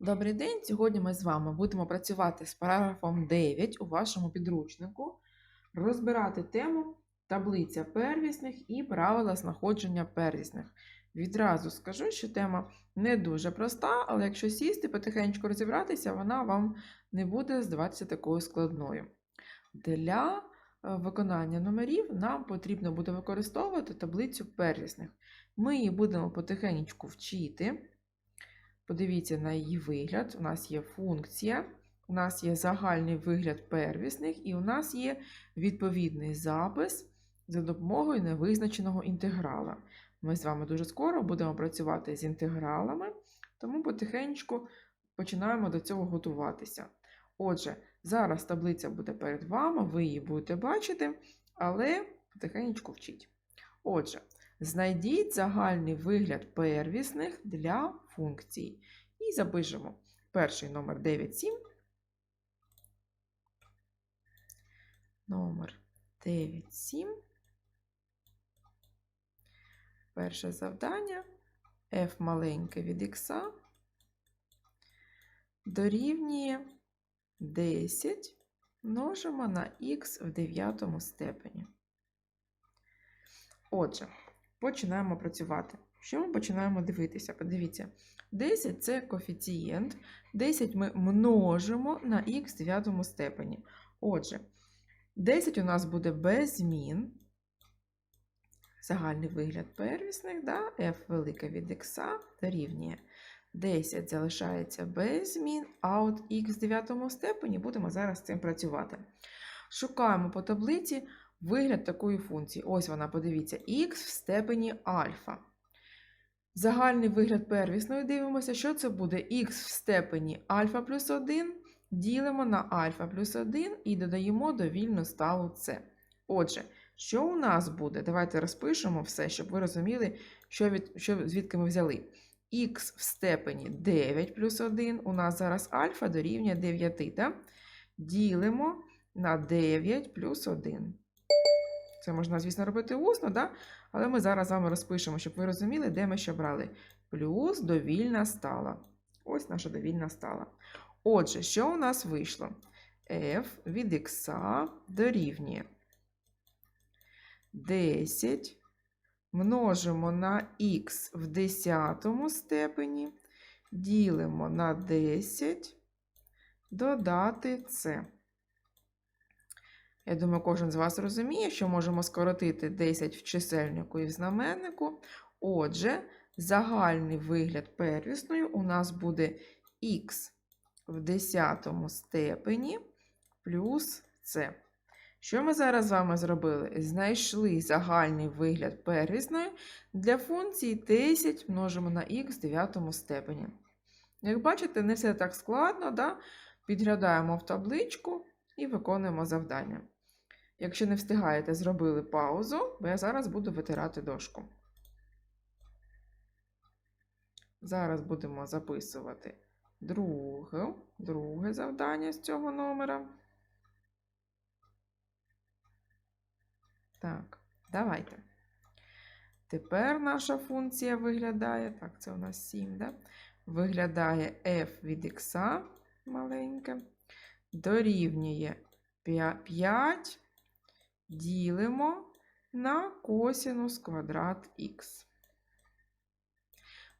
Добрий день! Сьогодні ми з вами будемо працювати з параграфом 9 у вашому підручнику, розбирати тему таблиця первісних і правила знаходження первісних. Відразу скажу, що тема не дуже проста, але якщо сісти, потихеньку розібратися, вона вам не буде здаватися такою складною. Для е, виконання номерів нам потрібно буде використовувати таблицю первісних. Ми її будемо потихеньку вчити. Подивіться на її вигляд. У нас є функція, у нас є загальний вигляд первісних, і у нас є відповідний запис за допомогою невизначеного інтеграла. Ми з вами дуже скоро будемо працювати з інтегралами, тому потихеньку починаємо до цього готуватися. Отже, зараз таблиця буде перед вами, ви її будете бачити, але потихеньку вчіть. Отже, Знайдіть загальний вигляд первісних для функцій. І запишемо перший номер 97. Номер 97. Перше завдання f маленьке від x дорівнює 10 множимо на х в дев'ятому степені. Отже, починаємо працювати. Що ми починаємо дивитися? Подивіться, 10 це коефіцієнт, 10 ми множимо на х в 9 степені. Отже, 10 у нас буде без змін. Загальний вигляд первісних, да? f велике від х дорівнює 10 залишається без змін, а от х в 9 степені будемо зараз з цим працювати. Шукаємо по таблиці вигляд такої функції. Ось вона, подивіться, х в степені альфа. Загальний вигляд первісної дивимося, що це буде х в степені альфа плюс 1, ділимо на альфа плюс 1 і додаємо довільну сталу c. Отже, що у нас буде? Давайте розпишемо все, щоб ви розуміли, що від, що, звідки ми взяли. х в степені 9 плюс 1, у нас зараз альфа дорівнює 9, так? ділимо на 9 плюс 1. Це можна, звісно, робити усно, да? але ми зараз з вами розпишемо, щоб ви розуміли, де ми що брали. Плюс довільна стала. Ось наша довільна стала. Отже, що у нас вийшло? f від x дорівнює 10 множимо на х в 10 степені, ділимо на 10, додати c. Я думаю, кожен з вас розуміє, що можемо скоротити 10 в чисельнику і в знаменнику. Отже, загальний вигляд первісною у нас буде х в 10 степені плюс c. Що ми зараз з вами зробили? Знайшли загальний вигляд первісної для функції 10 множимо на х в 9 степені. Як бачите, не все так складно. Да? Підглядаємо в табличку і виконуємо завдання. Якщо не встигаєте, зробили паузу, бо я зараз буду витирати дошку. Зараз будемо записувати друге, друге завдання з цього номера. Так, давайте. Тепер наша функція виглядає, так, це у нас 7, да? виглядає f від x маленьке, дорівнює 5 ділимо на косінус квадрат х.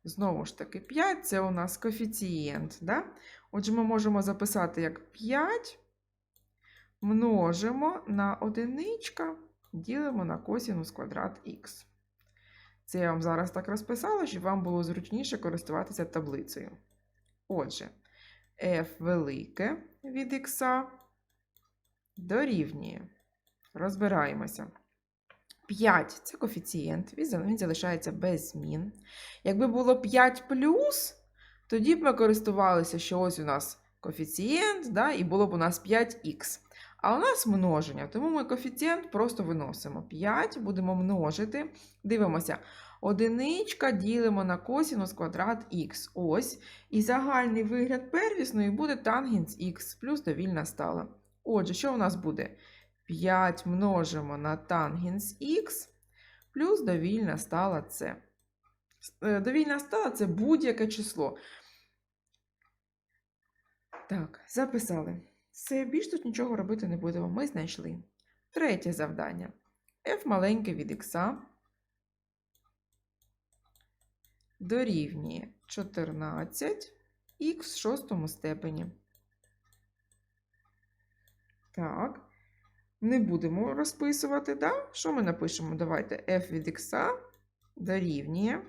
Знову ж таки, 5 це у нас коефіцієнт. Да? Отже, ми можемо записати як 5 множимо на одиничка, ділимо на косінус квадрат х. Це я вам зараз так розписала, щоб вам було зручніше користуватися таблицею. Отже, f велике від х дорівнює. Розбираємося. 5 це коефіцієнт, він залишається без змін. Якби було 5 плюс, тоді б ми користувалися, що ось у нас коефіцієнт, да, і було б у нас 5х. А у нас множення, тому ми коефіцієнт просто виносимо. 5 будемо множити. Дивимося, одиничка ділимо на косінус квадрат х. Ось. І загальний вигляд первісної буде тангенс х плюс довільна стала. Отже, що у нас буде? 5 множимо на тангенс х плюс довільна стала С. Довільна стала це будь-яке число. Так, записали. Все, більш тут нічого робити не будемо. Ми знайшли. Третє завдання. f маленьке від х дорівнює 14 х в шостому степені. Так. Не будемо розписувати, да? Що ми напишемо? Давайте f від х дорівнює.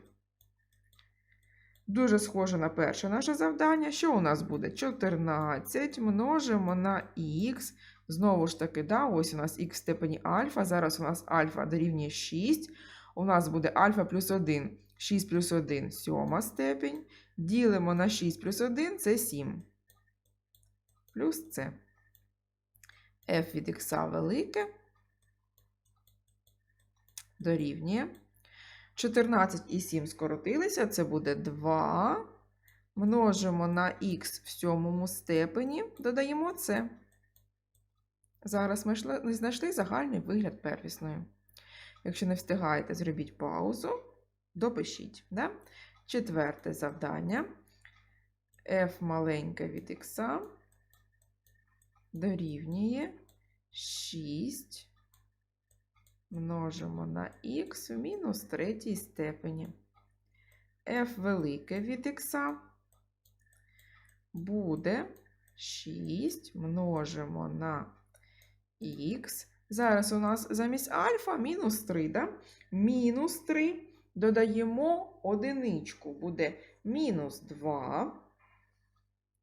Дуже схоже на перше наше завдання. Що у нас буде? 14 множимо на х. Знову ж таки, да, ось у нас х в степені альфа. Зараз у нас альфа дорівнює 6. У нас буде альфа плюс 1. 6 плюс 1 сьома степень. Ділимо на 6 плюс 1 це 7. Плюс це. F від х велике дорівнює. 14 і 7 скоротилися, це буде 2. Множимо на х в сьомому степені, додаємо це. Зараз ми шли- знайшли загальний вигляд первісної. Якщо не встигаєте, зробіть паузу, допишіть. Да? Четверте завдання. f маленьке від х дорівнює 6 множимо на х в мінус третій степені. f велике від х буде 6 множимо на х. Зараз у нас замість альфа мінус 3, да? мінус 3 додаємо одиничку, буде мінус 2,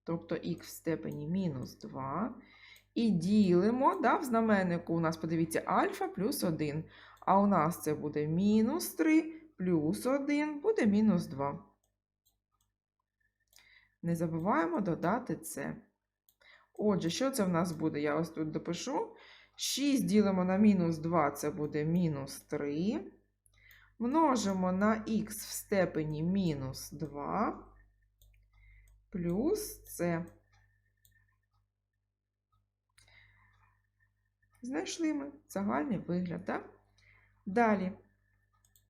тобто х в степені мінус 2. І ділимо, да, в знаменнику у нас, подивіться, альфа плюс 1. А у нас це буде мінус 3 плюс 1 буде мінус 2. Не забуваємо додати це. Отже, що це в нас буде? Я ось тут допишу. 6 ділимо на мінус 2, це буде мінус 3. Множимо на х в степені мінус 2 плюс це. Знайшли ми загальний вигляд, так? Далі.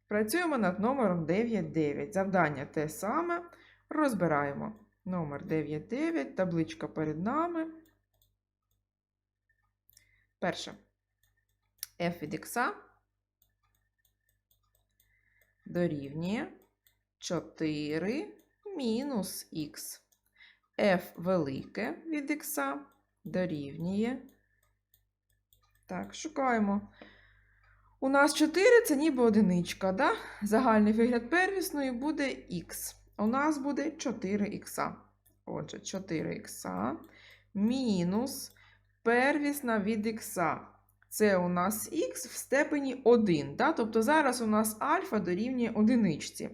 Працюємо над номером 9.9. Завдання те саме. Розбираємо. Номер 9.9, табличка перед нами. Перше. f від х дорівнює 4 мінус х. f велике від х дорівнює. Так, шукаємо. У нас 4 це ніби одиничка, да? Загальний вигляд первісної буде х. У нас буде 4х. Отже, 4х мінус первісна від х. Це у нас х в степені 1. Да? Тобто зараз у нас альфа дорівнює одиничці.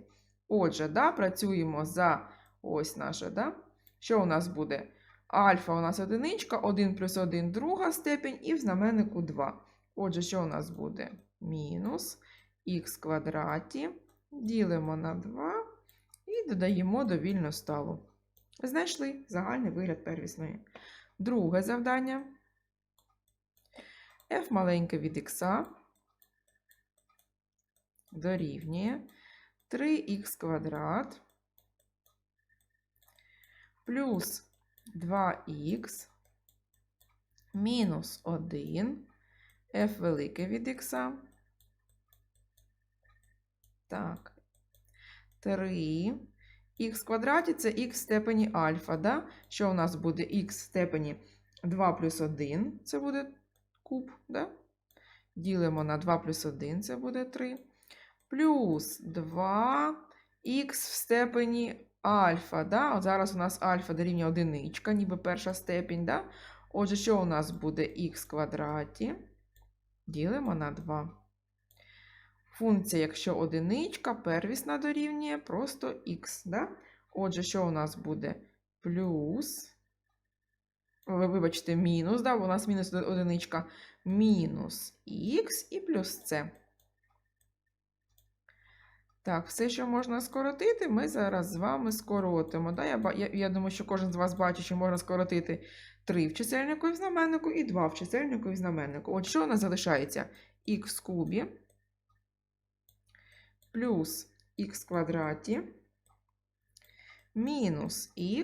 Отже, да, працюємо за ось наше. Да? Що у нас буде? Альфа у нас одиничка, 1 плюс 1 друга степень і в знаменнику 2. Отже, що у нас буде? Мінус х квадраті. Ділимо на 2 і додаємо до вільного ставу. Знайшли загальний вигляд первісної. Друге завдання. f маленьке від х дорівнює 3х квадрат плюс 2х мінус 1 f велике від х. Так. 3. х квадраті це х в степені альфа. Да? Що у нас буде х в степені 2 плюс 1, це буде куб. Да? Ділимо на 2 плюс 1, це буде 3. Плюс 2х в степені альфа. Да? От зараз у нас альфа дорівнює одиничка, ніби перша степінь. Да? Отже, що у нас буде х квадраті? Ділимо на 2. Функція, якщо одиничка, первісна дорівнює просто х. Да? Отже, що у нас буде? Плюс. Ви вибачте, мінус, да? у нас мінус одиничка. Мінус х і плюс це. Так, все, що можна скоротити, ми зараз з вами скоротимо. Да? Я, я, я думаю, що кожен з вас бачить, що можна скоротити 3 в чисельнику і в знаменнику, і 2 в чисельнику і в знаменнику. От що у нас залишається? х в кубі плюс х квадраті мінус х